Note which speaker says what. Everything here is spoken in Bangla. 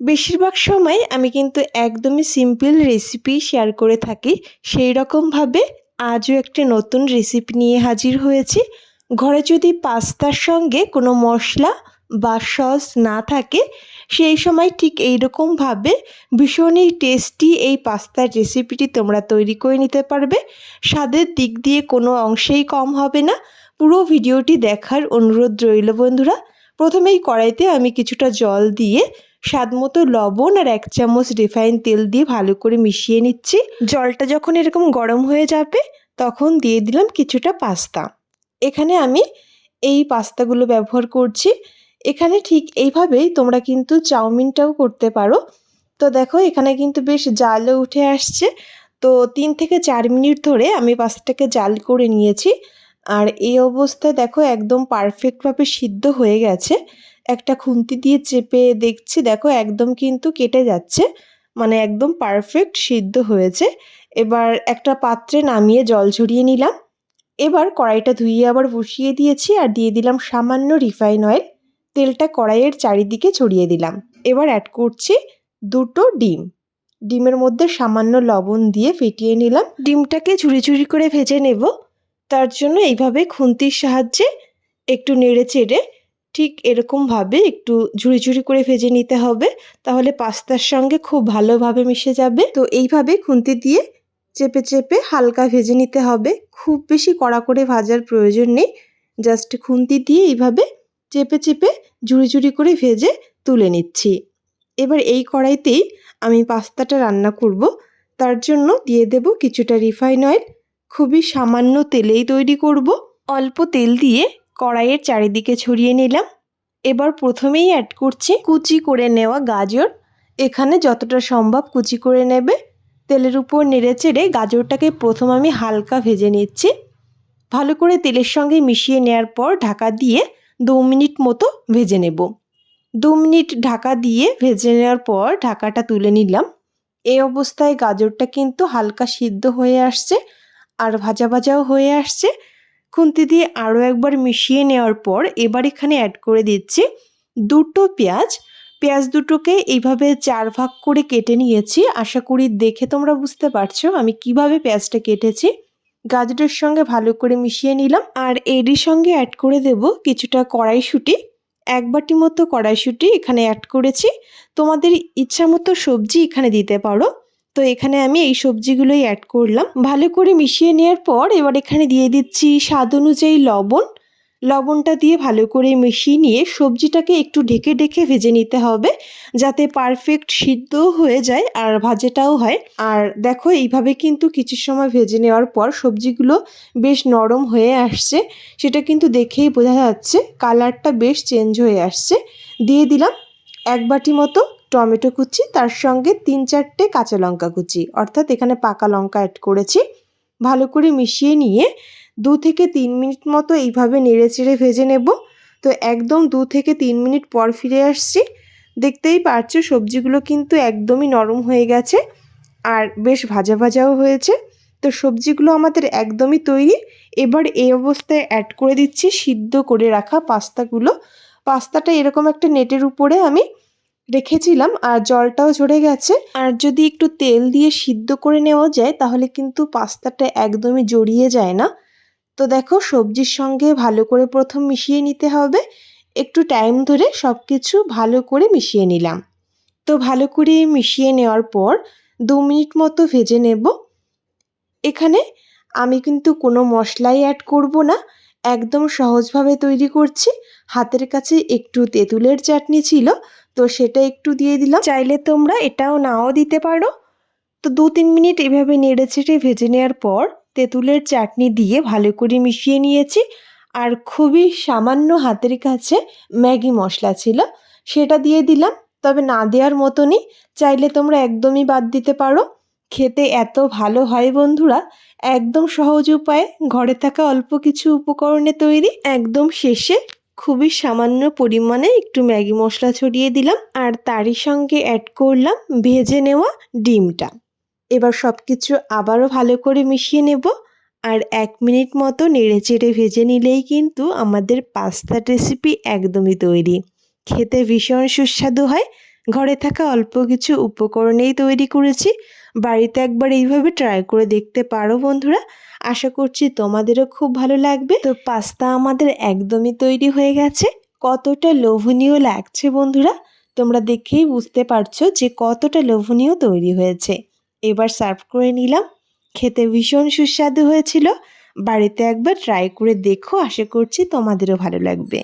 Speaker 1: বেশিরভাগ সময় আমি কিন্তু একদমই সিম্পল রেসিপি শেয়ার করে থাকি। সেই রকমভাবে আজও একটা নতুন রেসিপি নিয়ে হাজির হয়েছি। ঘরে যদি পাস্তার সঙ্গে কোনো মশলা বা সস না থাকে, সেই সময় ঠিক এইরকমভাবে ভীষণই টেস্টি এই পাস্তার রেসিপিটি তোমরা তৈরি করে নিতে পারবে। স্বাদের দিক দিয়ে কোনো অংশেই কম হবে না। পুরো ভিডিওটি দেখার অনুরোধ রইল বন্ধুরা। প্রথমেই কড়াইতে আমি কিছুটা জল দিয়ে স্বাদ মতো লবণ আর এক চামচ রিফাইন তেল দিয়ে ভালো করে মিশিয়ে নিচ্ছি। জলটা যখন এরকম গরম হয়ে যাবে, তখন দিয়ে দিলাম কিছুটা পাস্তা। এখানে আমি এই পাস্তাগুলো ব্যবহার করছি। এখানে ঠিক এইভাবেই তোমরা কিন্তু চাউমিনটাও করতে পারো। তো দেখো, এখানে কিন্তু বেশ জালও উঠে আসছে। তো তিন থেকে চার মিনিট ধরে আমি পাস্তাটাকে জাল করে নিয়েছি। আর এই অবস্থায় দেখো, একদম পারফেক্টভাবে সিদ্ধ হয়ে গেছে। একটা খুন্তি দিয়ে চেপে দেখছি, দেখো একদম কিন্তু কেটে যাচ্ছে মানে একদম পারফেক্ট সিদ্ধ হয়েছে। এবার একটা পাত্রে নামিয়ে জল ঝরিয়ে নিলাম। এবার কড়াইটা ধুইয়ে আবার বসিয়ে দিয়েছি আর দিয়ে দিলাম সামান্য রিফাইন অয়েল তেলটা কড়াইয়ের চারিদিকে ছড়িয়ে দিলাম। এবার অ্যাড করছি দুটো ডিম। ডিমের মধ্যে সামান্য লবণ দিয়ে ফেটিয়ে নিলাম। ডিমটাকে ঝুড়ি ঝুড়ি করে ভেজে নেব। তার জন্য এইভাবে খুন্তির সাহায্যে একটু নেড়ে চেড়ে ঠিক এরকমভাবে একটু ঝুড়ি ঝুড়ি করে ভেজে নিতে হবে, তাহলে পাস্তার সঙ্গে খুব ভালোভাবে মিশে যাবে। তো এইভাবে খুন্তি দিয়ে চেপে চেপে হালকা ভেজে নিতে হবে। খুব বেশি কড়া করে ভাজার প্রয়োজন নেই। জাস্ট খুন্তি দিয়ে এইভাবে চেপে চেপে ঝুড়ি ঝুড়ি করে ভেজে তুলে নিচ্ছি। এবার এই কড়াইতেই আমি পাস্তাটা রান্না করব। তার জন্য দিয়ে দেব কিছুটা রিফাইন অয়েল। খুবই সামান্য তেলেই তৈরি করব। অল্প তেল দিয়ে কড়াইয়ের চারিদিকে ছড়িয়ে নিলাম। এবার প্রথমেই অ্যাড করছি কুচি করে নেওয়া গাজর। এখানে যতটা সম্ভব কুচি করে নেবে। তেলের উপর নেড়ে চেড়ে গাজরটাকে প্রথম আমি হালকা ভেজে নিচ্ছি। ভালো করে তেলের সঙ্গে মিশিয়ে নেওয়ার পর ঢাকা দিয়ে দু মিনিট মতো ভেজে নেব। দু মিনিট ঢাকা দিয়ে ভেজে নেওয়ার পর ঢাকাটা তুলে নিলাম। এই অবস্থায় গাজরটা কিন্তু হালকা সিদ্ধ হয়ে আসছে আর ভাজা ভাজাও হয়ে আসছে। খুন্তি দিয়ে আরও একবার মিশিয়ে নেওয়ার পর এবার এখানে অ্যাড করে দিচ্ছি দুটো পেঁয়াজ। পেঁয়াজ দুটোকে এইভাবে চার ভাগ করে কেটে নিয়েছি। আশা করি দেখে তোমরা বুঝতে পারছ আমি কীভাবে পেঁয়াজটা কেটেছি। গাজরের সঙ্গে ভালো করে মিশিয়ে নিলাম। আর এরই সঙ্গে অ্যাড করে দেব কিছুটা কড়াইশুঁটি। এক বাটি মতো কড়াইশুঁটি এখানে অ্যাড করেছি। তোমাদের ইচ্ছা মতো সবজি এখানে দিতে পারো। তো এখানে আমি এই সবজিগুলোই অ্যাড করলাম। ভালো করে মিশিয়ে নেওয়ার পর এবার এখানে দিয়ে দিচ্ছি স্বাদ অনুযায়ী লবণ। লবণটা দিয়ে ভালো করে মিশিয়ে নিয়ে সবজিটাকে একটু ঢেকে ঢেকে ভেজে নিতে হবে যাতে পারফেক্ট সিদ্ধ হয়ে যায় আর ভাজাটাও হয়। আর দেখো এইভাবে কিন্তু কিছু সময় ভেজে নেওয়ার পর সবজিগুলো বেশ নরম হয়ে আসছে। সেটা কিন্তু দেখেই বোঝা যাচ্ছে কালারটা বেশ চেঞ্জ হয়ে আসছে। দিয়ে দিলাম এক বাটি মতো টমেটো কুচি, তার সঙ্গে তিন চারটে কাঁচা লঙ্কা কুচি। অর্থাৎ এখানে পাকা লঙ্কা অ্যাড করেছি। ভালো করে মিশিয়ে নিয়ে দু থেকে তিন মিনিট মতো এইভাবে নেড়ে চেড়ে ভেজে নেব। তো একদম দু থেকে তিন মিনিট পর ফিরে আসছি। দেখতেই পারছ, সবজিগুলো কিন্তু একদমই নরম হয়ে গেছে আর বেশ ভাজা ভাজাও হয়েছে। তো সবজিগুলো আমাদের একদমই তৈরি। এবার এই অবস্থায় অ্যাড করে দিচ্ছি সিদ্ধ করে রাখা পাস্তাগুলো। পাস্তাটা এরকম একটা নেটের উপরে আমি রেখেছিলাম আর জলটাও ঝরে গেছে। আর যদি একটু তেল দিয়ে সিদ্ধ করে নেওয়া যায়, তাহলে কিন্তু পাস্তাটা একদমই জড়িয়ে যায় না। তো দেখো, সবজির সঙ্গে ভালো করে প্রথম মিশিয়ে নিতে হবে। একটু টাইম ধরে সব কিছু ভালো করে মিশিয়ে নিলাম। তো ভালো করে মিশিয়ে নেওয়ার পর দু মিনিট মতো ভেজে নেব। এখানে আমি কিন্তু কোনো মশলাই অ্যাড করব না। একদম সহজভাবে তৈরি করছি। হাতের কাছে একটু তেঁতুলের চাটনি ছিল। তো সেটা একটু দিয়ে দিলাম। চাইলে তোমরা এটাও নাও দিতে পারো। তো দু তিন মিনিট এভাবে নেড়ে ছেড়ে ভেজে নেওয়ার পর তেঁতুলের চাটনি দিয়ে ভালো করে মিশিয়ে নিয়েছি। আর খুবই সামান্য হাতের কাছে ম্যাগি মশলা ছিল, সেটা দিয়ে দিলাম। তবে না দেওয়ার মতনই চাইলে তোমরা একদমই বাদ দিতে পারো। খেতে এত ভালো হয় বন্ধুরা, একদম সহজ উপায়ে ঘরে থাকা অল্প কিছু উপকরণে তৈরি, একদম শেষে খুবই সামান্য পরিমাণে একটু ম্যাগি মশলা ছড়িয়ে দিলাম আর তারই সঙ্গে অ্যাড করলাম ভেজে নেওয়া ডিমটা। এবার সব কিছু আবারও ভালো করে মিশিয়ে নেব আর এক মিনিট মতো নেড়ে চেড়ে ভেজে নিলেই কিন্তু আমাদের পাস্তার রেসিপি একদমই তৈরি। খেতে ভীষণ সুস্বাদু হয়। ঘরে থাকা অল্প কিছু উপকরণেই তৈরি করেছি। বাড়িতে একবার এইভাবে ট্রাই করে দেখতে পারো বন্ধুরা। আশা করছি তোমাদেরও খুব ভালো লাগবে। তো পাস্তা আমাদের একদমই তৈরি হয়ে গেছে। কতটা লোভনীয় লাগছে বন্ধুরা, তোমরা দেখেই বুঝতে পারছ যে কতটা লোভনীয় তৈরি হয়েছে। এবার সার্ভ করে নিলাম। খেতে ভীষণ সুস্বাদু হয়েছিল। বাড়িতে একবার ট্রাই করে দেখো, আশা করছি তোমাদেরও ভালো লাগবে।